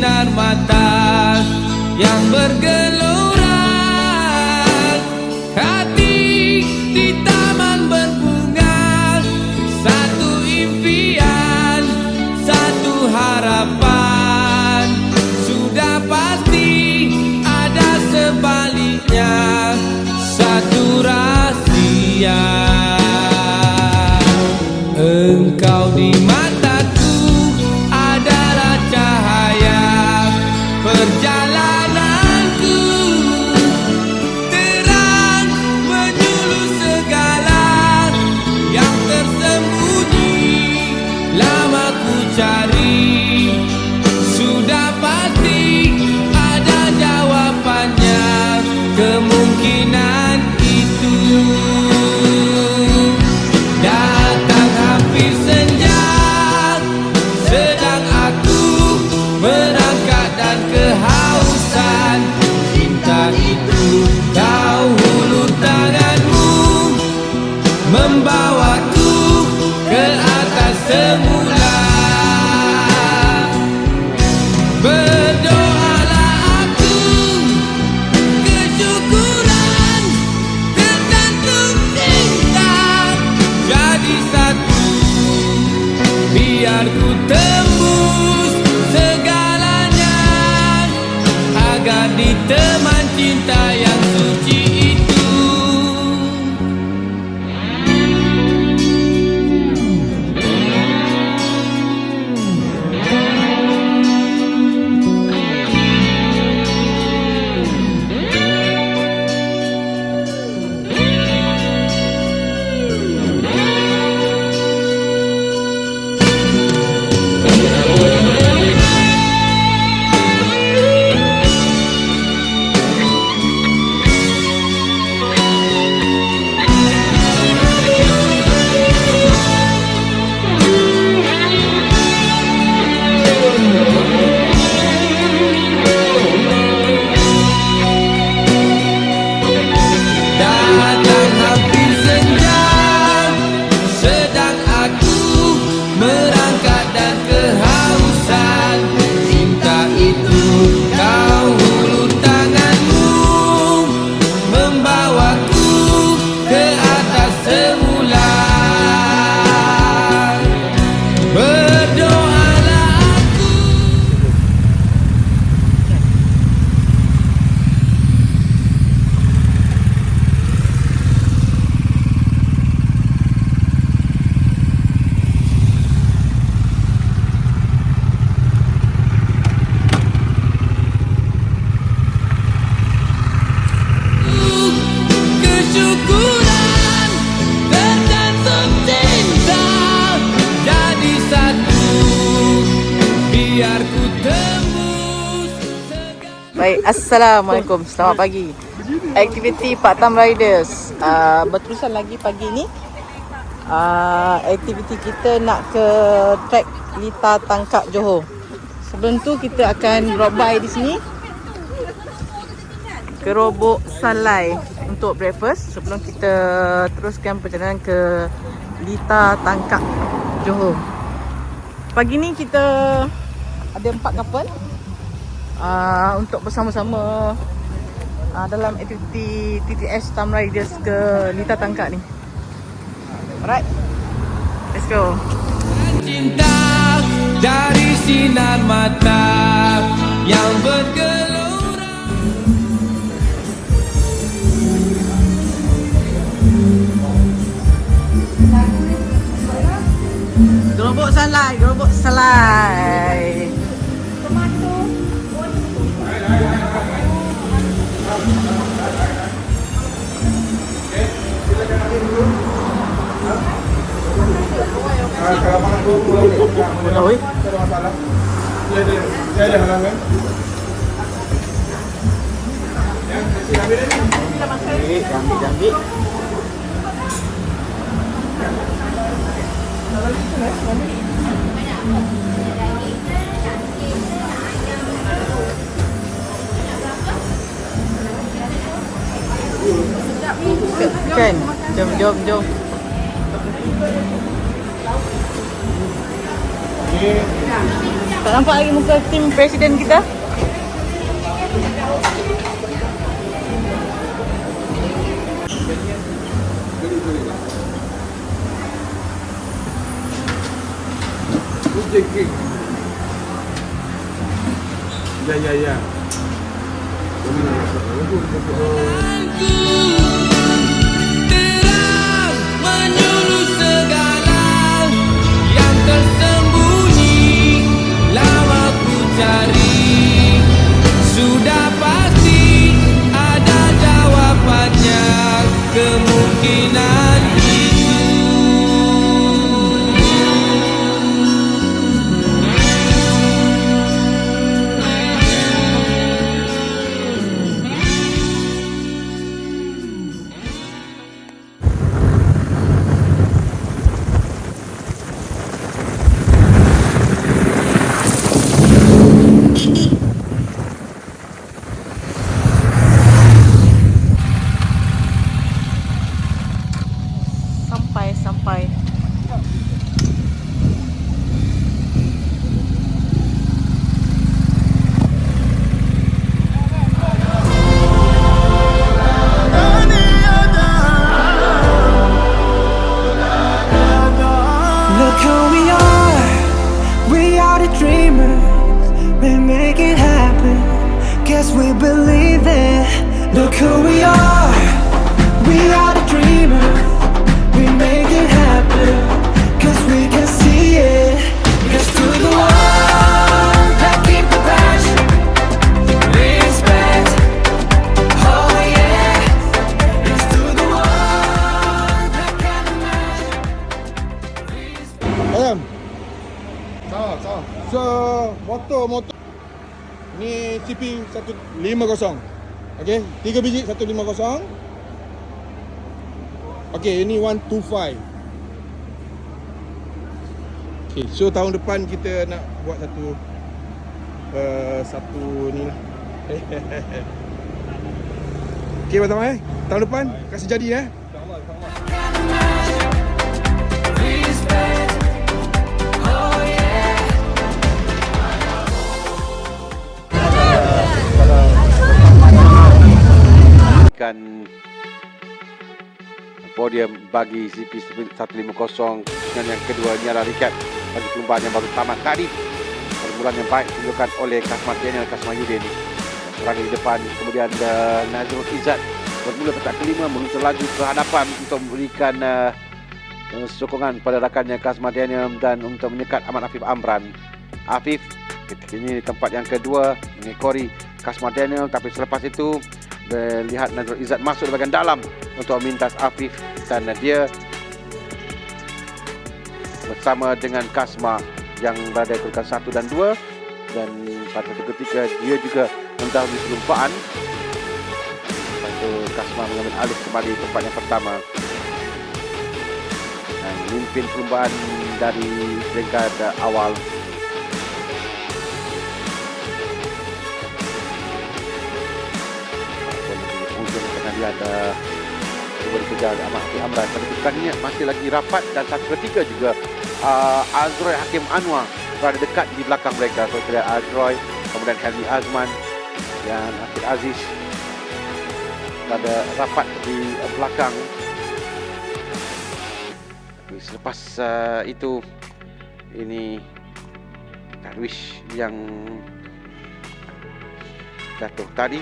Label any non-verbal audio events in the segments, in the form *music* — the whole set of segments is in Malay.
sinar mata yang bergelora. Hati di taman berbunga satu impian satu harapan. Sudah pasti ada sebaliknya satu rahasia. Engkau di mataku teman cinta yang suci Baik, Assalamualaikum. Selamat pagi. Aktiviti Part Time Riders. Uh, berterusan lagi pagi ni. Uh, aktiviti kita nak ke trek Lita Tangkap Johor. Sebelum tu kita akan drop by di sini. Ke Robok Salai untuk breakfast sebelum kita teruskan perjalanan ke Lita Tangkap Johor. Pagi ni kita ada empat kapal uh, untuk bersama-sama uh, dalam aktiviti TTS Tam Riders ke Lita Tangkak ni. Alright. Let's go. cinta dari sinar mata yang bergelora Gerobok salai, gerobok salai. Oi. Saya ada halangan. Eh, jambi jambi. Kan? Jom, jom, jom. Tak nampak lagi muka tim presiden kita? Ya ya ya. Terang menyuruh segala yang tersembunyi 150. Okey, tiga biji 150. Okey, ini 125. Okey, so tahun depan kita nak buat satu uh, satu ni lah. *laughs* Okey, betul eh? Tahun depan kasih jadi eh. Podium bagi CP150 dan yang kedua ini adalah recap bagi perlumbaan yang baru tamat tadi. Permulaan yang baik ditunjukkan oleh Kasmat Daniel Kasmat Yudin. Berada di depan kemudian uh, Nazrul Izzat. Bermula petak kelima meluncur laju ke hadapan untuk memberikan uh, sokongan pada rakannya Kasmat Daniel dan untuk menyekat Ahmad Afif Amran. Afif ini tempat yang kedua mengekori Kasmat Daniel. Tapi selepas itu melihat Nazrul Izzat masuk di bahagian dalam untuk memintas Afif dan dia bersama dengan Kasma yang berada di peringkat 1 dan 2 dan pada ketika dia juga mendahului perlumbaan Lepas itu Kasma mengambil alih kembali tempat yang pertama. Dan memimpin perlumbaan dari peringkat awal. Dia ada cuba dikejar Ahmad Amran. Tapi niat masih lagi rapat dan satu ketika juga uh, Azroy Hakim Anwar berada dekat di belakang mereka. So kita lihat Azroy kemudian Helmi Azman dan Akid Aziz berada rapat di belakang. Tapi selepas uh, itu ini Darwish yang jatuh tadi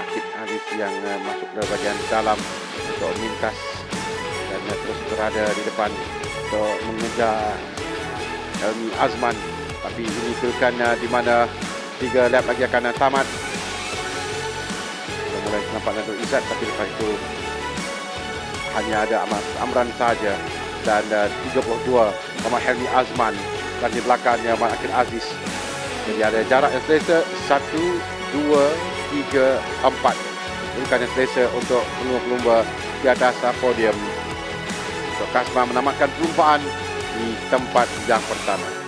Akid Aziz yang uh, masuk ke bahagian dalam untuk mintas dan uh, terus berada di depan untuk mengejar Helmi Azman. Tapi ini kedudukan uh, di mana tiga lap lagi akan uh, tamat. Mulai nampak Nadul Izzat tapi lepas itu hanya ada Ahmad Amran sahaja dan uh, 32 Muhammad Helmi Azman. Dan di belakangnya Ahmad Akid Aziz. Jadi ada jarak yang selesa 1, 2, 3, 4 Bukan yang selesa untuk pelumba-pelumba di atas podium. Untuk Kasma menamatkan perlumbaan di tempat yang pertama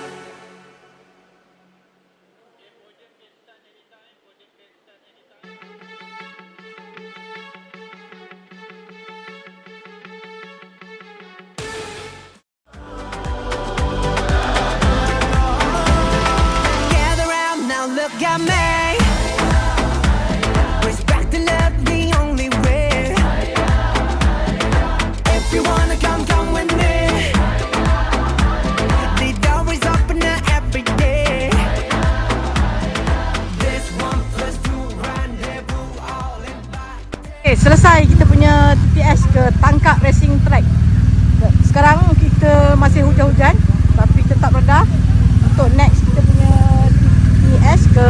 selesai kita punya TTS ke Tangkak Racing Track. Sekarang kita masih hujan-hujan tapi tetap reda. Untuk next kita punya TTS ke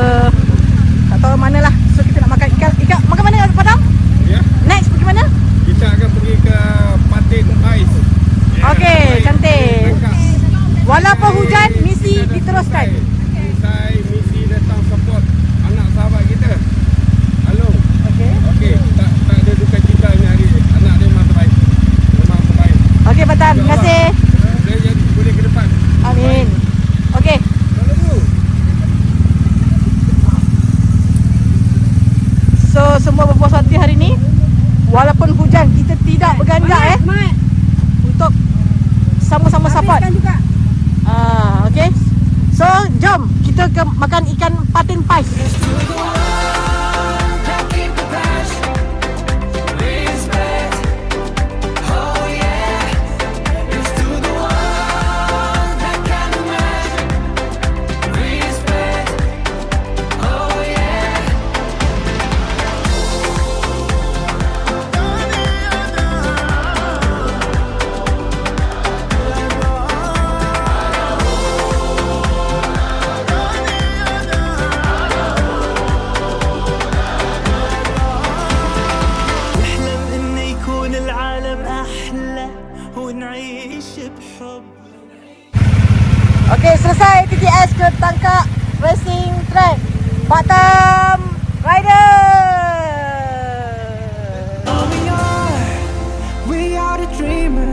tak tahu mana lah. So kita nak makan ikan. Ikan makan mana Padang? Ya. Next pergi mana? Kita akan pergi ke Patin Ais. Okey, cantik. Tangkap. Walaupun hujan, misi diteruskan. Saya misi datang support anak sahabat kita. Halo. Okey. Okey, tak tak ada duka cita ni hari ni. Anak dia memang terbaik. Memang terbaik. Okey, Patan. Terima kasih. Dia jadi boleh ke depan. Amin. Okey. Tunggu. So semua berpuas hati hari ni Walaupun hujan kita tidak bergandak eh Untuk sama-sama support juga. Ah, okay. So jom kita ke makan ikan patin pais ke Tangkak Racing Track? Batam Rider oh, We are, we are the dreamers.